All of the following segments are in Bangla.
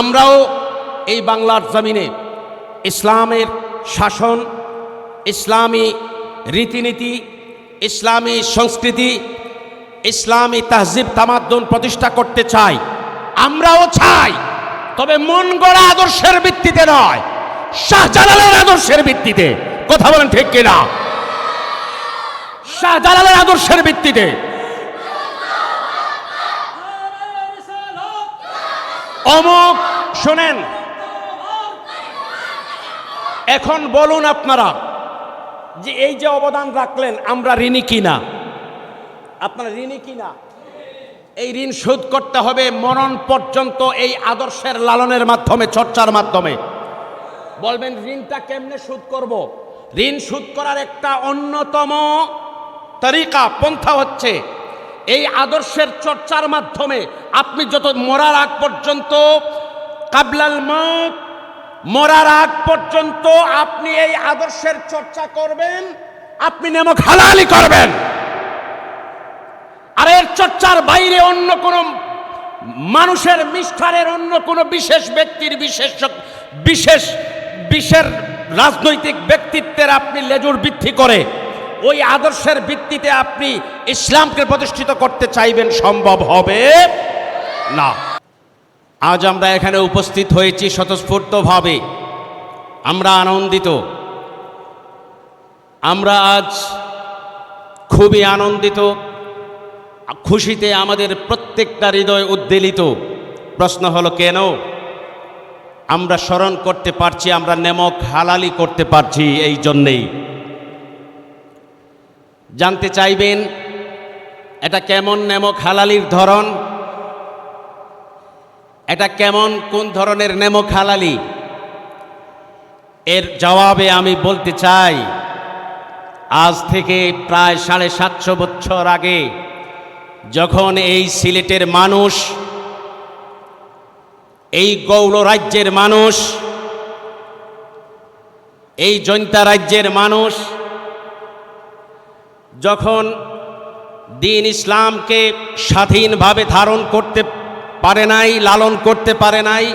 আমরাও এই বাংলার জমিনে ইসলামের শাসন, ইসলামী রীতিনীতি, ইসলামী সংস্কৃতি, ইসলামী তাহজিব তামাদ্দুন প্রতিষ্ঠা করতে চাই। আমরাও চাই, তবে মন গড়া আদর্শের ভিত্তিতে নয়, শাহজালালের আদর্শের ভিত্তিতে। কথা বলেন ঠিক কিনা? শাহজালালের আদর্শের ভিত্তিতে। অমুক, শোনেন। এখন বলুন আপনারা যে এই যে অবদান রাখলেন, আমরা ঋণী কিনা? আপনারা ঋণী কিনা? এই ঋণ শোধ করতে হবে মরণ পর্যন্ত এই আদর্শের লালনের মাধ্যমে, চর্চার মাধ্যমে। বলবেন, ঋণটা কেমনে শোধ করব? ঋণ শোধ করার একটা অন্যতম তরিকা, পন্থা হচ্ছে এই আদর্শের চর্চার মাধ্যমে আপনি যত মরার আগ পর্যন্ত, কাবলাল মত মরার আগ পর্যন্ত আপনি এই আদর্শের চর্চা করবেন, আপনি নেমক হালালি করবেন। আর এর চর্চার বাইরে অন্য কোনো মানুষের মিষ্ঠারের অন্য কোনো বিশেষ ব্যক্তির বিশেষ বিশেষ বিশেষ রাজনৈতিক ব্যক্তিত্বের আপনি লেজুর বৃদ্ধি করে ওই আদর্শের ভিত্তিতে আপনি ইসলামকে প্রতিষ্ঠিত করতে চাইবেন, সম্ভব হবে? না। আজ আমরা এখানে উপস্থিত হয়েছি স্বতঃস্ফূর্তভাবে। আমরা আনন্দিত। আমরা আজ খুবই আনন্দিত, খুশিতে আমাদের প্রত্যেকটা হৃদয় উদ্বেলিত। প্রশ্ন হলো, কেন? আমরা স্মরণ করতে পারছি, আমরা নেমক হালালি করতে পারছি এই জন্যেই। জানতে চাইবেন, এটা কেমন নেমক হালালির ধরন? এটা কেমন, কোন ধরনের নেমক হালালি? এর জবাবে আমি বলতে চাই, আজ থেকে প্রায় সাড়ে সাতশো বছর আগে যখন এই সিলেটের মানুষ, এই গৌড় রাজ্যের মানুষ, এই জৈন্তা রাজ্যের মানুষ যখন দিন ইসলামকে স্বাধীনভাবে ধারণ করতে পারে নাই, লালন করতে পারে নাই,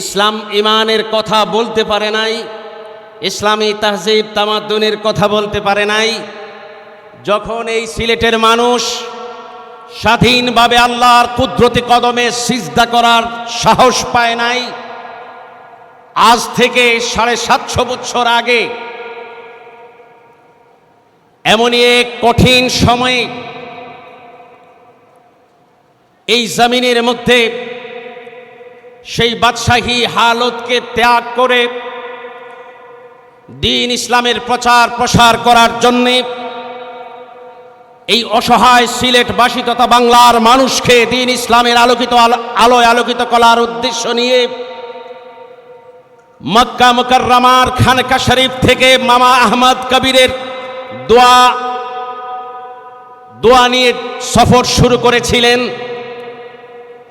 ইসলাম ইমানের কথা বলতে পারে নাই, ইসলামী তাহজিব তামাদ্দুনের কথা বলতে পারে নাই, যখন এই সিলেটের মানুষ স্বাধীনভাবে আল্লাহর কুদরতি কদমে সিজদা করার সাহস পায় নাই, আজ থেকে সাড়ে সাতশো বছর আগে এমনই এক কঠিন সময়ে এই জমিনের মধ্যে সেই বাদশাহী হালতকে ত্যাগ করে দিন ইসলামের প্রচার প্রসার করার জন্যে এই অসহায় সিলেটবাসী তথা বাংলার মানুষকে দিন ইসলামের আলোকিত আলোয় আলোকিত করার উদ্দেশ্য নিয়ে মক্কা মুকাররমার খানকা শরীফ থেকে মামা আহমদ কবিরের দোয়া দোয়া নিয়ে সফর শুরু করেছিলেন।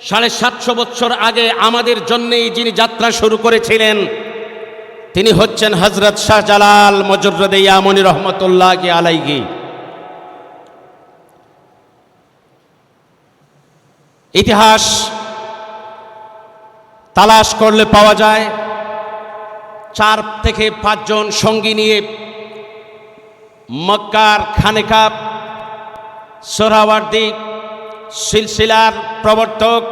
সাড়ে সাতশো বছর আগে আমাদের জন্যেই যিনি যাত্রা শুরু করেছিলেন, তিনি হচ্ছেন হজরত শাহজালাল মজরুদ ইয়ামনি রহমতুল্লাহ আলাইগি ইতিহাস তালাশ করলে পাওয়া যায়, চার থেকে পাঁচজন সঙ্গী নিয়ে মক্কার খানেকা সোহরাওয়ার্দী সিলসিলার প্রবর্তক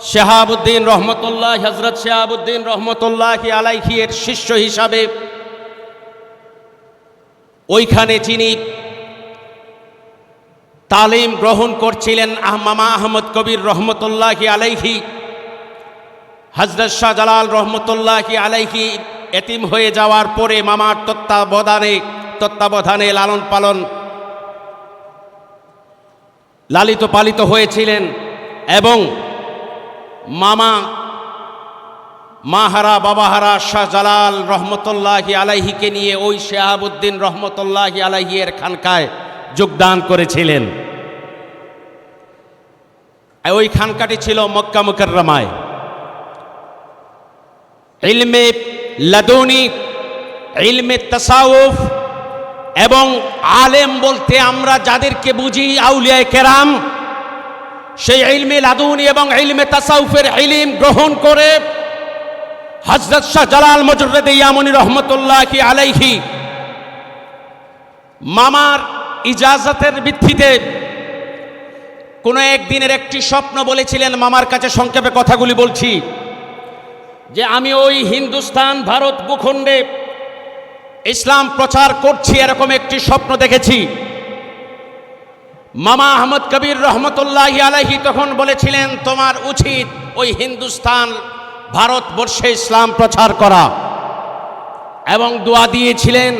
শেহাবুদ্দিন রহমতুল্লাহ হজরত শাহাবুদ্দিন রহমতুল্লাহ আলাইহি এর শিষ্য হিসাবে ওইখানে যিনি তালিম গ্রহণ করছিলেন আহ- মামা আহমদ কবির রহমতুল্লাহি আলাইহি হজরত শাহজালাল রহমতুল্লাহি আলাইহি এতিম হয়ে যাওয়ার পরে মামার তত্ত্বাবধানে তত্ত্বাবধানে লালন পালন। লালিত পালিত হয়েছিলেন এবং মামা, মাহারা, বাবাহারা শাহজালাল রহমতুল্লাহি আলাইহিকে নিয়ে ওই শেহাবুদ্দিন রহমতুল্লাহি আলাইহিয়ের খানকায় যোগদান করেছিলেন। ওই খানকাটি ছিল মক্কা মুকাররমায়। ইলমে লাদুনি, ইলমে তাসাউফ এবং আলেম বলতে আমরা যাদেরকে বুঝি আউলিয়ায় কেরাম, সেই ইলমে লাদুনি এবং ইলমে তাসাউফের ইলিম গ্রহণ করে হজরত শাহ জালাল মজরুদ্দ ইয়ামনি রহমতুল্লাহ কি আলাইহি মামার ইজাজতের ভিত্তিতে কোনো একদিনের একটি স্বপ্ন বলেছিলেন মামার কাছে সংক্ষেপে কথাগুলি বলছি যে আমি ওই হিন্দুস্তান, ভারত ভূখণ্ডে ইসলাম প্রচার করছি, এরকম একটি স্বপ্ন দেখেছি। মামা আহমদ কবির রহমতুল্লাহ আলাহি তখন বলেছিলেন, তোমার উচিত ওই হিন্দুস্তান ভারতবর্ষে ইসলাম প্রচার করা। এবং দোয়া দিয়েছিলেন,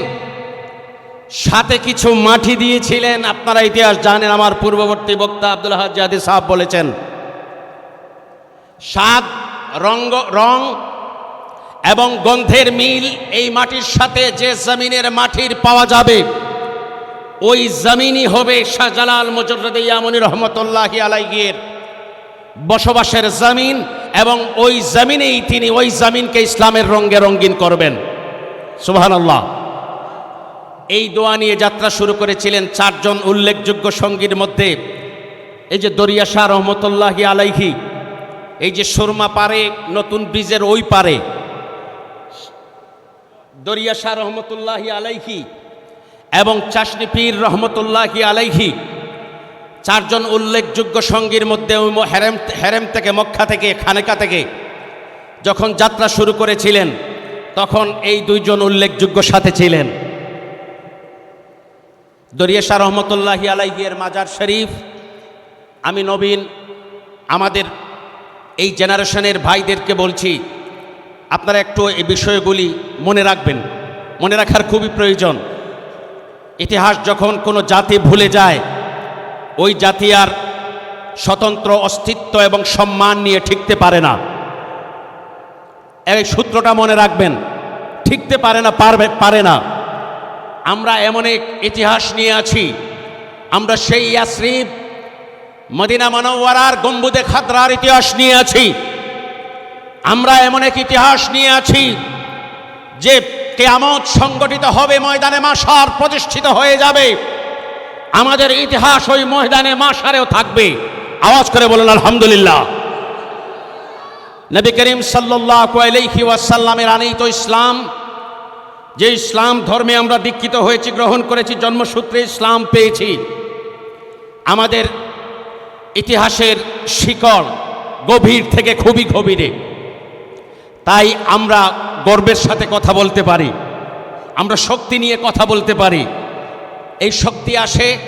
সাথে কিছু মাটি দিয়েছিলেন। আপনারা ইতিহাস জানেন, আমার পূর্ববর্তী বক্তা আব্দুল হাজাদি সাহেব বলেছেন, সাত রঙ্গ, রং এবং গন্ধের মিল এই মাটির সাথে যে জমিনের মাটির পাওয়া যাবে, ওই জমিনই হবে শাহজালাল মুজরদ ইয়ামনি রহমতুল্লাহ আলাইগির বসবাসের জমিন এবং ওই জমিনেই তিনি ওই জমিনকে ইসলামের রঙ্গে রঙ্গিন করবেন। সুবহানাল্লাহ। এই দোয়া নিয়ে যাত্রা শুরু করেছিলেন চারজন উল্লেখযোগ্য সঙ্গীর মধ্যে। এই যে দরিয়া শাহ রহমতুল্লাহি আলাইহি, এই যে সুরমা পারে, নতুন ব্রিজের ওই পারে দরিয়া শাহ রহমতুল্লাহি আলাইহি এবং চাষনি পীর রহমতুল্লাহি আলাইহি চারজন উল্লেখযোগ্য সঙ্গীর মধ্যে হেরেম হেরেম থেকে মক্কা থেকে, খানেকা থেকে যখন যাত্রা শুরু করেছিলেন, তখন এই দুইজন উল্লেখযোগ্য সাথে ছিলেন। দরিয়া শাহ রহমতুল্লাহি আলাইহির মাজার শরীফ, আমি নবীন, আমাদের এই জেনারেশনের ভাইদেরকে বলছি আপনারা একটু এই বিষয়গুলি মনে রাখবেন। মনে রাখার খুবই প্রয়োজন। ইতিহাস যখন কোনো জাতি ভুলে যায়, ওই জাতি আর স্বতন্ত্র অস্তিত্ব এবং সম্মান নিয়ে ঠিকতে পারে না। এই সূত্রটা মনে রাখবেন, ঠিকতে পারে না, পারবে, পারে না। আমরা এমন এক ইতিহাস নিয়ে আছি, আমরা সেই ইয়াসরিফ মদিনা মনোয়ারার গম্বুদে খাতরার ইতিহাস নিয়ে আছি। আমরা এমন এক ইতিহাস নিয়ে আছি যে কেয়ামত সংগঠিত হবে, ময়দানে মাসার প্রতিষ্ঠিত হয়ে যাবে। আমাদের ইতিহাস ওই ময়দানে মাসারেও থাকবে। আওয়াজ করে বলুন, আলহামদুলিল্লাহ। নবী করিম আলাইহি ওয়াসাল্লামের আনিত ইসলাম, যে ইসলাম ধর্মে আমরা দীক্ষিত হয়েছি, গ্রহণ করেছি, জন্মসূত্রে ইসলাম পেয়েছি, আমাদের ইতিহাসের শিকড় গভীর থেকে খুবই গভীরে। তাই আমরা গর্বের সাথে কথা বলতে পারি। আমরা শক্তি নিয়ে কথা বলতে পারি। এই শক্তি আসে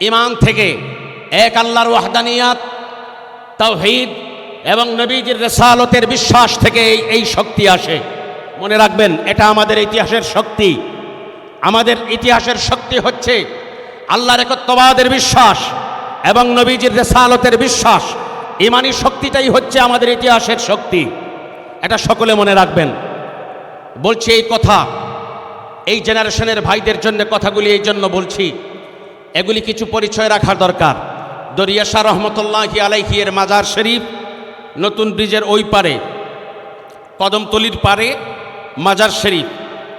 ইমান থেকে। এক আল্লাহর ওয়াহদানিয়াত, তাওহীদ এবং নবীজির রেসালতের বিশ্বাস থেকে এই শক্তি আসে। মনে রাখবেন, এটা আমাদের ইতিহাসের শক্তি। আমাদের ইতিহাসের শক্তি হচ্ছে আল্লাহর একত্ববাদের বিশ্বাস এবং নবীজির রেসালতের বিশ্বাস। ইমানি শক্তিটাই হচ্ছে আমাদের ইতিহাসের শক্তি। এটা সকলে মনে রাখবেন। বলছি এই কথা, এই জেনারেশনের ভাইদের জন্য কথাগুলি এই জন্য বলছি। এগুলি কিছু পরিচয় রাখার দরকার। দরিয়া শাহ রহমতুল্লাহি আলাইহিয়ের মাজার শরীফ নতুন ব্রিজের ওই পারে, কদমতলির পারে মাজার শরীফ।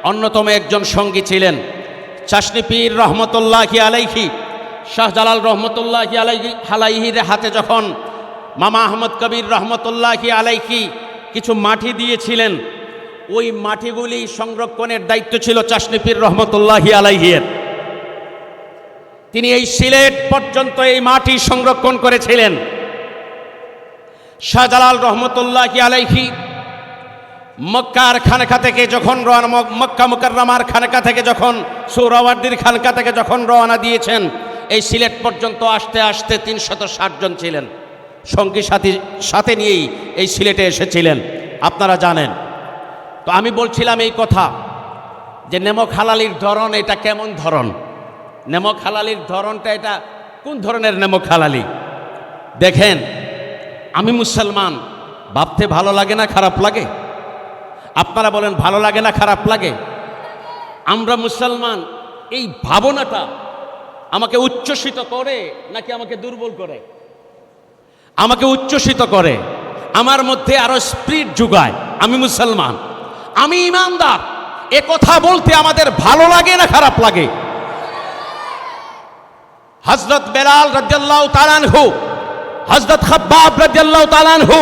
অন্যতম একজন সঙ্গী ছিলেন চাষনি পীর রহমতুল্লাহি আলাইহি। শাহজালাল রহমতুল্লাহি আলাইহি আলাইহির হাতে যখন মামা আহমদ কবির রহমতুল্লাহি আলাইহি কিছু মাটি দিয়েছিলেন। ওই মাটিগুলি সংরক্ষণের দায়িত্ব ছিল চাষনি পীর রহমতুল্লাহি আলাইহির। তিনি এই সিলেট পর্যন্ত এই মাটি সংরক্ষণ করেছিলেন। শাহজালাল রহমতুল্লাহ আলাইহি মক্কার খানকা থেকে যখন রওনা, মক্কা মুকাররমার খানকা থেকে যখন, সৌরাওয়ার্দির খানকা থেকে যখন রওনা দিয়েছেন, এই সিলেট পর্যন্ত আসতে আসতে তিনশত ষাট জন ছিলেন। সঙ্গী সাথী সাথে নিয়েই এই সিলেটে এসেছিলেন। আপনারা জানেন। তো আমি বলছিলাম এই কথা যে নেমক হালালির ধরন এটা কেমন ধরন? নেমক হালালির ধরনটা এটা কোন ধরনের নেমক হালালি? দেখেন, আমি মুসলমান, ভাবতে ভালো লাগে না, খারাপ লাগে? আপনারা বলেন, ভালো লাগে না, খারাপ লাগে? আমরা মুসলমান, এই ভাবনাটা আমাকে উচ্ছ্বসিত করে নাকি আমাকে দুর্বল করে? আমাকে উচ্ছ্বসিত করে, আমার মধ্যে আরও স্পিরিট যোগায় আমি মুসলমান। আমি ইমানদার। এ কথা বলতে আমাদের ভালো লাগে না খারাপ লাগে? হজরত বেলাল রাজ্লাহ তারানহু হজরত খব্বাব রাদিয়াল্লাহু তাআলা আনহু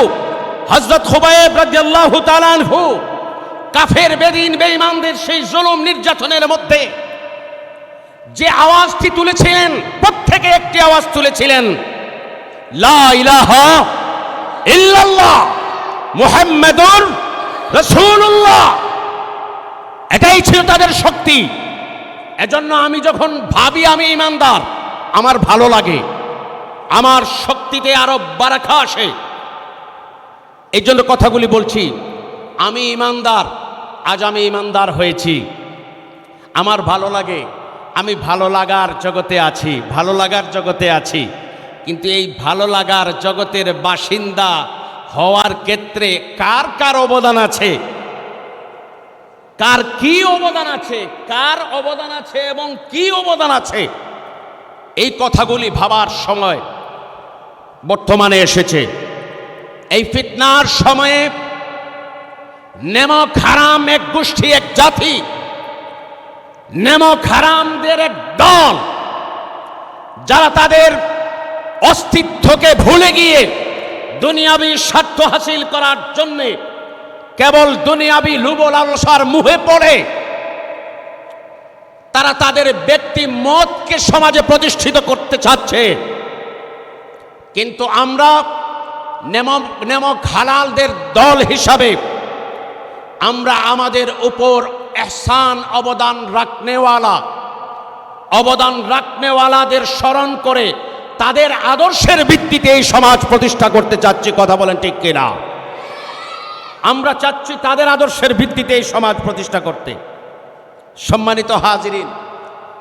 হজরত খুবাইব রাদিয়াল্লাহু তাআলা আনহু, কাফের, বেদিন, বেঈমানদের সেই জুলুম নির্যাতনের মধ্যে যে আওয়াজটি তুলেছিলেন প্রত্যেকে একটি আওয়াজ তুলেছিলেন এটাই ছিল তাদের শক্তি। এজন্য আমি যখন ভাবি আমি ইমানদার, আমার ভালো লাগে। আমার শক্তিতে আরও বারাখা আসে। এই জন্য কথাগুলি বলছি, আমি ইমানদার, আজ আমি ইমানদার হয়েছি। আমার ভালো লাগে, আমি ভালো লাগার জগতে আছি, ভালো লাগার জগতে আছি। কিন্তু এই ভালো লাগার জগতের বাসিন্দা হওয়ার ক্ষেত্রে কার কার অবদান আছে? কার কি অবদান আছে? কার অবদান আছে এবং কি অবদান আছে? এই কথাগুলি ভাবার সময় বর্তমানে এসেছে। এই ফিতনার সময়ে নেমক হারাম এক গোষ্ঠী, এক জাতি, নেমক হারামদের এক দল, যারা তাদের অস্তিত্বকে ভুলে গিয়ে দুনিয়াবি স্বার্থ হাসিল করার জন্যে কেবল দুনিয়াবি লুব লালসার মুহে পড়ে তারা তাদের ব্যক্তি মতকে সমাজে প্রতিষ্ঠিত করতে চাচ্ছে। কিন্তু আমরা নেমক নেমক হালালদের দল হিসাবে আমরা আমাদের উপর এহসান অবদান রাখনেওয়ালা, অবদান রাখনেওয়ালাদের স্মরণ করে তাদের আদর্শের ভিত্তিতে এই সমাজ প্রতিষ্ঠা করতে চাচ্ছি, কথা বলেন ঠিক কিনা? আমরা চাচ্ছি তাদের আদর্শের ভিত্তিতে এই সমাজ প্রতিষ্ঠা করতে। সম্মানিত হাজিরিন,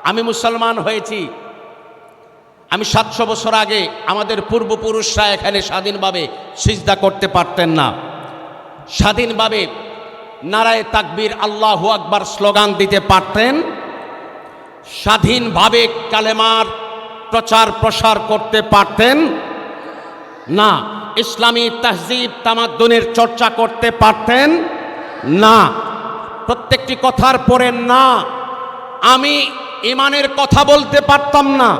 আমি মুসলমান হয়েছি। আমি সাতশো বছর আগে আমাদের পূর্বপুরুষরা এখানে স্বাধীনভাবে সিজদা করতে পারতেন না। স্বাধীনভাবে নারায় তাকবীর আল্লাহ আকবার স্লোগান দিতে পারতেন। স্বাধীনভাবে কালেমার প্রচার প্রসার করতে পারতেন? না। ইসলামী তাহজিব তামাদ্দুনের চর্চা করতে পারতেন? না। প্রত্যেকটি কথার পরে না। আমি ইমানের কথা বলতে পারতাম না।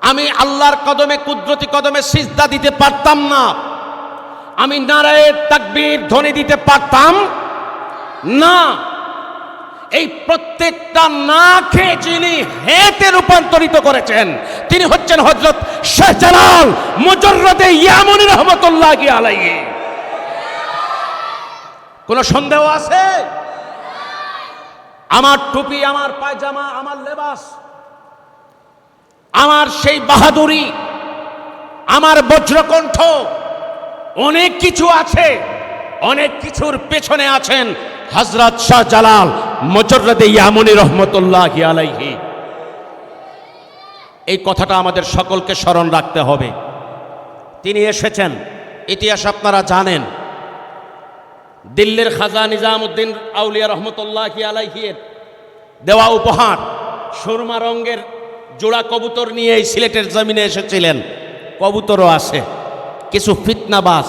আমি আল্লাহর কদমে, কুদরতি কদমে সিজদা দিতে পারতাম না। আমি নারায়ের তাকবীর ধ্বনি দিতে পারতাম? না। এই প্রত্যেকটা না খেয়ে যিনি হেতে রূপান্তরিত করেছেন, তিনি হচ্ছেন হজরত শাহজালাল মুজররদে ইয়ামুনি রহমতুল্লাহ আলাইহি। কোন সন্দেহ আছে? আমার টুপি, আমার পায়জামা, আমার লেবাস, আমার সেই বাহাদুরি, আমার বজ্রকণ্ঠ, অনেক কিছু আছে, অনেক কিছুর পেছনে আছেন হজরত শাহ জালাল মজরদে ইয়ামনি রহমতুল্লাহ আলাইহি। এই কথাটা আমাদের সকলকে স্মরণ রাখতে হবে। তিনি এসেছেন, ইতিহাস আপনারা জানেন। দিল্লির খাজা নিজামুদ্দিন আউলিয়া রহমতুল্লাহ আলাইহির দেওয়া উপহার সুরমা রঙ্গের জোড়া কবুতর নিয়ে এই সিলেটের জমিনে এসেছিলেন। কবুতরও আছে, কিছু ফিতনাবাস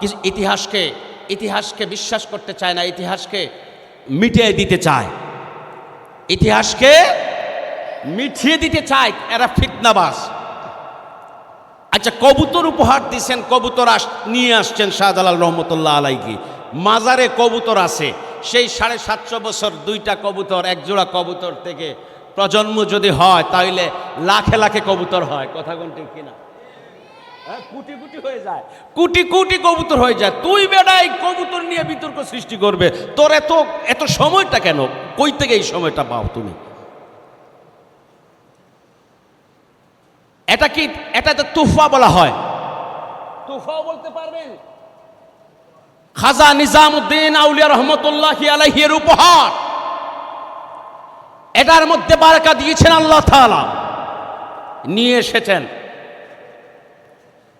কিছু ইতিহাসকে ইতিহাসকে বিশ্বাস করতে চায় না ইতিহাসকে মিটিয়ে দিতে চায়। ইতিহাসকে মিঠিয়ে দিতে চায় এরা ফিতনাবাস আচ্ছা কবুতর উপহার দিছেন কবুতর আস নিয়ে আসছেন শাহজালাল রহমতুল্লাহ আলাইকি মাজারে কবুতর আছে সেই সাড়ে সাতশো বছর দুইটা কবুতর এক জোড়া কবুতর থেকে প্রজন্ম যদি হয় তাহলে লাখে লাখে কবুতর হয়। কথা কোনটি কিনা? কোটি কোটি হয়ে যায়। কোটি কোটি কবুতর হয়ে যায়। তুই বেটা এই কবুতর নিয়ে বিতর্ক সৃষ্টি করবে। তোর এত এত সময়টা কেন? কই থেকে এই সময়টা পাও তুমি? এটা কি এটা তো তুফা বলা হয়। তুফাও বলতে পারবেন খাজা নিজামুদ্দিন আউলিয়া রহমতুল্লাহ আলাইহির উপহার। এটার মধ্যে বারাকা দিয়েছেন আল্লাহ তাআলা। নিয়ে এসেছেন।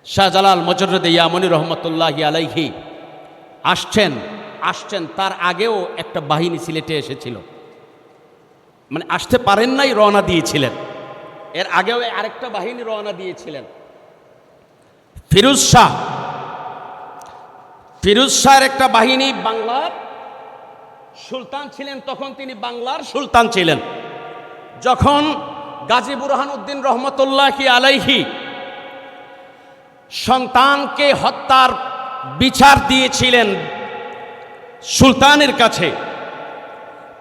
শাহজালাল মজরুদ ইয়ামনি রহমতুল্লাহ আলাইহি আসছেন আসছেন, তার আগেও একটা বাহিনী সিলেটে এসেছিল। মানে আসতে পারেন নাই, রওনা দিয়েছিলেন। এর আগেও আরেকটা বাহিনী রওনা দিয়েছিলেন। ফিরুজ শাহ, ফিরুজ শাহের একটা বাহিনী বাংলার সুলতান ছিলেন, তখন তিনি বাংলার সুলতান ছিলেন। যখন গাজী বুরহানুদ্দিন রহমতুল্লাহ আলাইহি সন্তানকে হত্যার বিচার দিয়েছিলেন সুলতানের কাছে।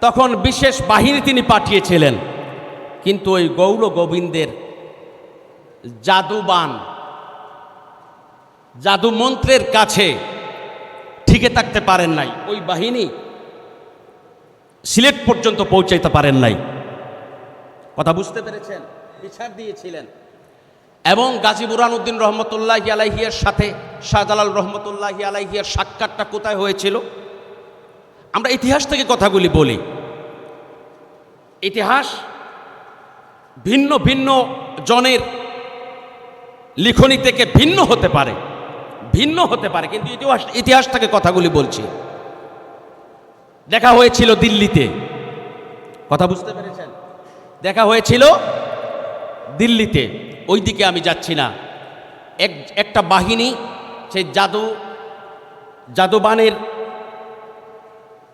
তখন বিশেষ বাহিনী তিনি পাঠিয়েছিলেন। কিন্তু ওই গৌর গোবিন্দের জাদুবান, জাদু মন্ত্রের কাছে ঠিকে থাকতে পারেন নাই। ওই বাহিনী সিলেট পর্যন্ত পৌঁছাইতে পারেন নাই। কথা বুঝতে পেরেছেন? বিচার দিয়েছিলেন। এবং গাজী বুরহানুদ্দিন রহমতুল্লাহি আলাইহিয়ার সাথে শাহজালাল রহমতুল্লাহি আলাইহিয়ার সাক্ষাৎটা কোথায় হয়েছিল? আমরা ইতিহাস থেকে কথাগুলি বলি। ইতিহাস ভিন্ন ভিন্ন জনের লিখনি থেকে ভিন্ন হতে পারে, ভিন্ন হতে পারে, কিন্তু ইতিহাস ইতিহাস থেকে কথাগুলি বলছি। দেখা হয়েছিল দিল্লিতে। কথা বুঝতে পেরেছেন? দেখা হয়েছিল দিল্লিতে। ওই দিকে আমি যাচ্ছি না। এক, একটা বাহিনী, সেই জাদু জাদুবানের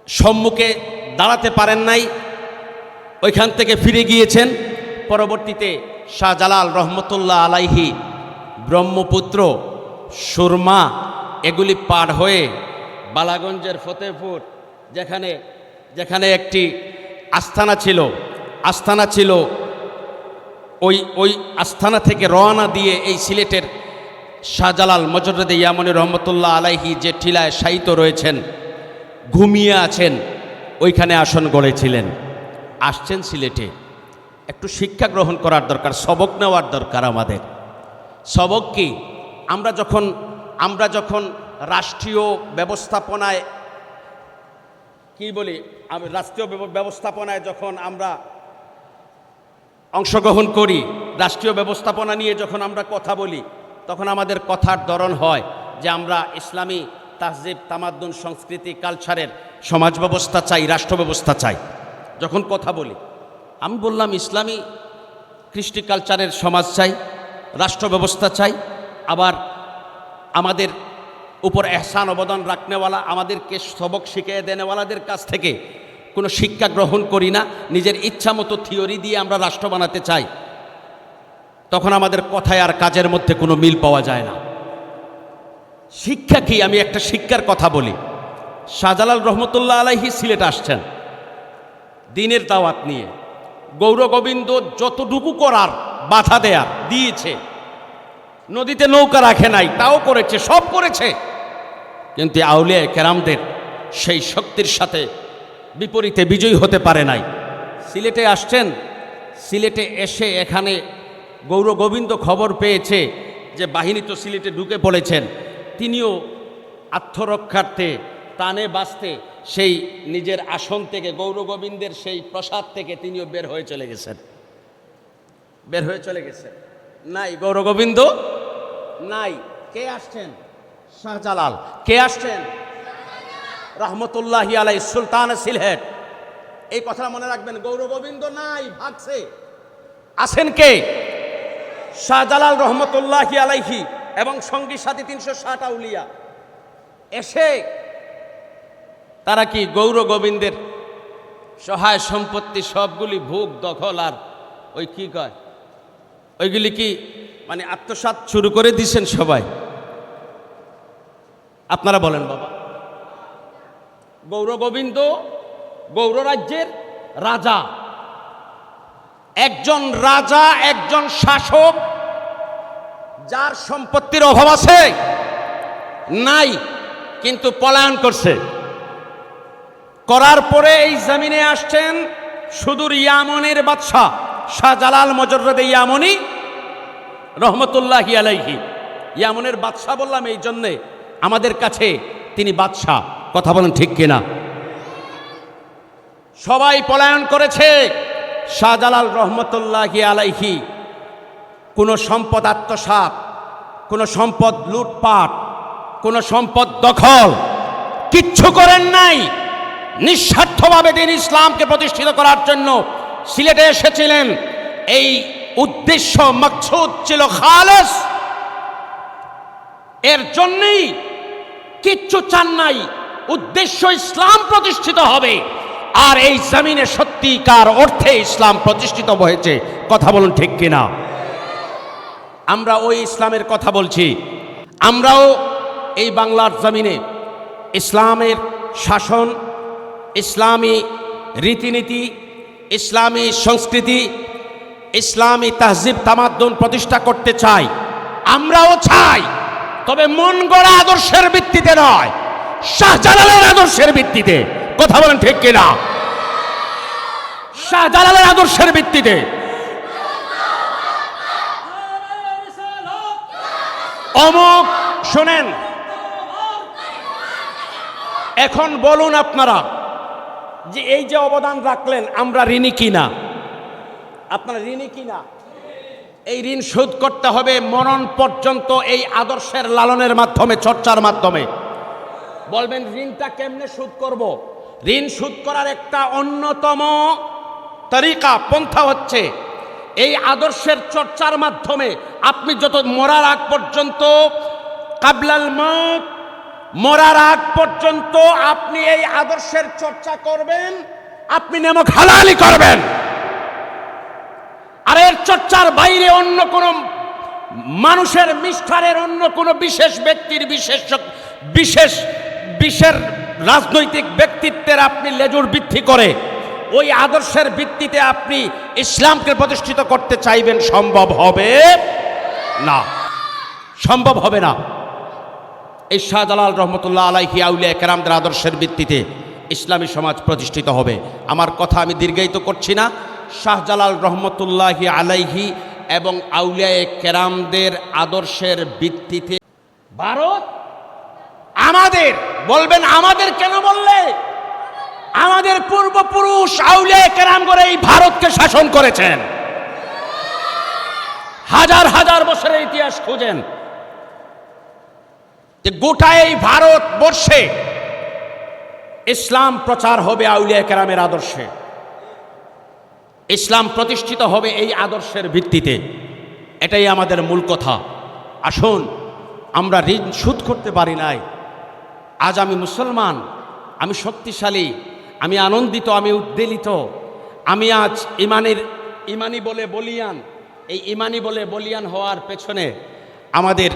সম্মুখে দাঁড়াতে পারেন নাই। ওইখান থেকে ফিরে গিয়েছেন। পরবর্তীতে শাহজালাল রহমতুল্লাহ আলাইহি ব্রহ্মপুত্র, সুরমা, এগুলি পার হয়ে বালাগঞ্জের ফতেপুর যেখানে যেখানে একটি আস্থানা ছিল। আস্থানা ছিল ওই ওই আস্থানা থেকে রওনা দিয়ে এই সিলেটের শাহজালাল মজরদে ইয়ামনি রহমতুল্লাহ আলাইহি যে টিলায় শায়িত রয়েছেন, ঘুমিয়ে আছেন, ওইখানে আসন গড়েছিলেন। আসছেন সিলেটে। একটু শিক্ষা গ্রহণ করার দরকার, সবক নেওয়ার দরকার আমাদের। সবক কি? আমরা যখন আমরা যখন রাষ্ট্রীয় ব্যবস্থাপনায়, কি বলি? রাষ্ট্রীয় ব্যবস্থাপনায় যখন আমরা অংশগ্রহণ করি, রাষ্ট্রীয় ব্যবস্থাপনা নিয়ে যখন আমরা কথা বলি, তখন আমাদের কথার ধরন হয় যে আমরা ইসলামী তাহজিব, তামাদ্দুন সংস্কৃতি, কালচারের সমাজ ব্যবস্থা চাই, রাষ্ট্র ব্যবস্থা চাই। যখন কথা বলি, আমি বললাম ইসলামী কৃষ্টি কালচারের সমাজ চাই, রাষ্ট্র ব্যবস্থা চাই, আবার আমাদের উপর এহসান অবদান রাখনেওয়ালা, আমাদেরকে সবক শিখিয়ে দেনেওয়ালাদের কাছ থেকে কোনো শিক্ষা গ্রহণ করি না, নিজের ইচ্ছা মতো থিওরি দিয়ে আমরা রাষ্ট্র বানাতে চাই, তখন আমাদের কথায় আর কাজের মধ্যে কোনো মিল পাওয়া যায় না। শিক্ষা কি? আমি একটা শিক্ষার কথা বলি। শাহজালাল রহমতুল্লাহ আলাইহি সিলেট আসছেন, দিনের দাওয়াত নিয়ে। গৌর গোবিন্দ যতটুকু করার বাধা দেয়া দিয়েছে। নদীতে নৌকা রাখে নাই, তাও করেছে, সব করেছে। কিন্তু আউলিয়া কেরামদের সেই শক্তির সাথে বিপরীতে বিজয়ী হতে পারে নাই। সিলেটে আসছেন, সিলেটে এসে এখানে গৌর গোবিন্দ খবর পেয়েছে যে বাহিনী তো সিলেটে ঢুকে পড়েছেন। তিনিও আত্মরক্ষার্থে টানে বাঁচতে সেই নিজের আসন থেকে, গৌর গোবিন্দের সেই প্রসাদ থেকে তিনিও বের হয়ে চলে গেছেন। বের হয়ে চলে গেছেন। নাই গৌরগোবিন্দ নাই। কে আসছেন? শাহজালাল। কে আসছেন? রহমতুল্লাহি আলাই সুলতান সিলহেট। এই কথাটা মনে রাখবেন, গৌর গোবিন্দ নাই, ভাগছে। আছেন কে? শাহজালাল রহমতুল্লাহি আলাইহি এবং সঙ্গী সাথী তিনশো ষাট আউলিয়া। এসে তারা কি গৌর গোবিন্দের সহায় সম্পত্তি সবগুলি ভোগ, দখল আর ওই কি কয়? ওইগুলি কি মানে আত্মসাৎ শুরু করে দিছেন সবাই? আপনারা বলেন, বাবা। গৌর গোবিন্দ, গৌর রাজা। একজন রাজা, একজন শাসক, যার সম্পত্তির অভাব আছে, নাই, কিন্তু পলায়ন করছে। করার পরে এই জমিনে আসছেন সুদূর ইয়ামনের বাদশাহ শাহজালাল মজরদে ইয়ামনি, রহমতুল্লাহ আলাইহি। ইয়ামনের বাদশাহ বললাম, এই জন্যে আমাদের কাছে তিনি বাদশাহ। কথা বলেন ঠিক কিনা? সবাই পলায়ন করেছে। শাহজালাল রহমতুল্লাহ আলাইহি। কোনো সম্পদ আত্মসাৎ, কোনো সম্পদ লুটপাট, কোনো সম্পদ দখল কিচ্ছু করেন নাই। নিঃস্বার্থভাবে দিন ইসলামকে প্রতিষ্ঠিত করার জন্য সিলেটে এসেছিলেন। এই উদ্দেশ্য মকসুদ ছিল খালেস। এর জন্যই কিচ্ছু চান নাই। উদ্দেশ্য ইসলাম প্রতিষ্ঠিত হবে। আর এই জমিনে সত্যিকার অর্থে ইসলাম প্রতিষ্ঠিত হয়েছে। কথা বলুন ঠিক কিনা? আমরা ওই ইসলামের কথা বলছি। আমরাও এই বাংলার জমিনে ইসলামের শাসন, ইসলামী রীতিনীতি, ইসলামী সংস্কৃতি, ইসলামী তাহজিব তামাদ্দুন প্রতিষ্ঠা করতে চাই। আমরাও চাই, তবে মন গড়া আদর্শের ভিত্তিতে নয়। শাহজালালের আদর্শের ভিত্তিতে। কথা বলেন ঠিক কিনা? শাহজালালের আদর্শের ভিত্তিতে। অমুক, শোনেন। এখন বলুন আপনারা যে এই যে অবদান রাখলেন, আমরা ঋণী কিনা? আপনারা ঋণী কিনা? এই ঋণ শোধ করতে হবে মরণ পর্যন্ত এই আদর্শের লালনের মাধ্যমে, চর্চার মাধ্যমে। বলবেন, ঋণটা কেমনে শোধ করব? ঋণ শোধ করার একটা অন্যতম তরিকা, পন্থা হচ্ছে, এই আদর্শের চর্চার মাধ্যমে আপনি যত মরার আগ পর্যন্ত, কাবলাল মত মরার আগ পর্যন্ত আপনি এই আদর্শের চর্চা করবেন, আপনি নেমক হালালি করবেন। আর এর চর্চার বাইরে অন্য কোনো মানুষের মিষ্ঠারের অন্য কোনো বিশেষ ব্যক্তির বিশেষ বিশেষ বিশেষ রাজনৈতিক ব্যক্তিত্বের আপনি লেজুর বৃদ্ধি করে ওই আদর্শের ভিত্তিতে আপনি ইসলামকে প্রতিষ্ঠিত করতে চাইবেন, সম্ভব হবে না। সম্ভব হবে না। এই শাহজালাল রহমতুল্লাহ আলাইহি আউলিয়া কেরামদের আদর্শের ভিত্তিতে ইসলামী সমাজ প্রতিষ্ঠিত হবে। আমার কথা আমি দীর্ঘায়িত করছি না। শাহজালাল রহমতুল্লাহি আলাইহি এবং আউলিয়া কেরামদের আদর্শের ভিত্তিতে ভারত আমাদের, বলবেন আমাদের কেন বললে? আমাদের পূর্বপুরুষ আউলিয়া কেরাম করে এই ভারতকে শাসন করেছেন। হাজার হাজার বছরের ইতিহাস খুঁজেন। যে গোটা এই ভারতবর্ষে ইসলাম প্রচার হবে আউলিয়া কেরামের আদর্শে। ইসলাম প্রতিষ্ঠিত হবে এই আদর্শের ভিত্তিতে। এটাই আমাদের মূল কথা। আসুন, আমরা ঋণ শোধ করতে পারি নাই। আজ আমি মুসলমান, আমি শক্তিশালী, আমি আনন্দিত, আমি উদ্বেলিত, আমি আজ ইমানের, ইমানি বলে বলিয়ান, এই ইমানি বলে বলিয়ান হওয়ার পেছনে আমাদের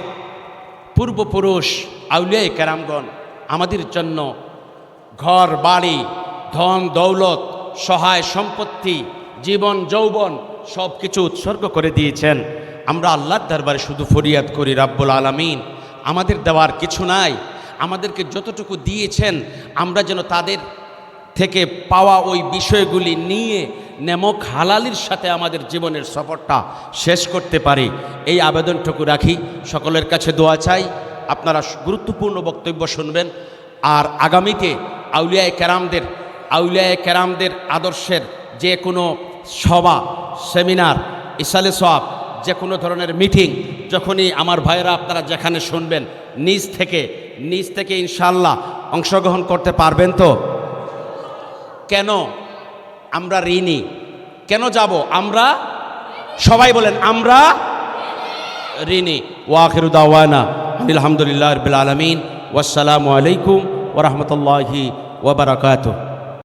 পূর্বপুরুষ আউলিয়াই কেরামগণ আমাদের জন্য ঘর, বাড়ি, ধন, দৌলত, সহায়, সম্পত্তি, জীবন, যৌবন সব কিছু উৎসর্গ করে দিয়েছেন। আমরা আল্লাহর দরবারে শুধু ফরিয়াদ করি, রাব্বুল আলামিন। আমাদের দেওয়ার কিছু নাই। আমাদেরকে যতটুকু দিয়েছেন, আমরা যেন তাদের থেকে পাওয়া ওই বিষয়গুলি নিয়ে নেমক হালালির সাথে আমাদের জীবনের সফরটা শেষ করতে পারি। এই আবেদনটুকু রাখি। সকলের কাছে দোয়া চাই। আপনারা গুরুত্বপূর্ণ বক্তব্য শুনবেন। আর আগামীতে আউলিয়ায় কেরামদের আউলিয়ায় কেরামদের আদর্শের যে কোনো সভা, সেমিনার, ইসালে সব যে কোনো ধরনের মিটিং, যখনই আমার ভাইয়েরা আপনারা যেখানে শুনবেন, নিজ থেকে নিজ থেকে ইনশাল্লাহ অংশগ্রহণ করতে পারবেন তো? কেন? আমরা ঋণী। কেন যাব? আমরা? সবাই বলেন, আমরা ঋণী। ওয়াখির দাওয়ানা আলহামদুলিল্লাহ আলমিন। ওয়াসালামু আলাইকুম ওরহমতুল্লাহি ওবরাকাতুহ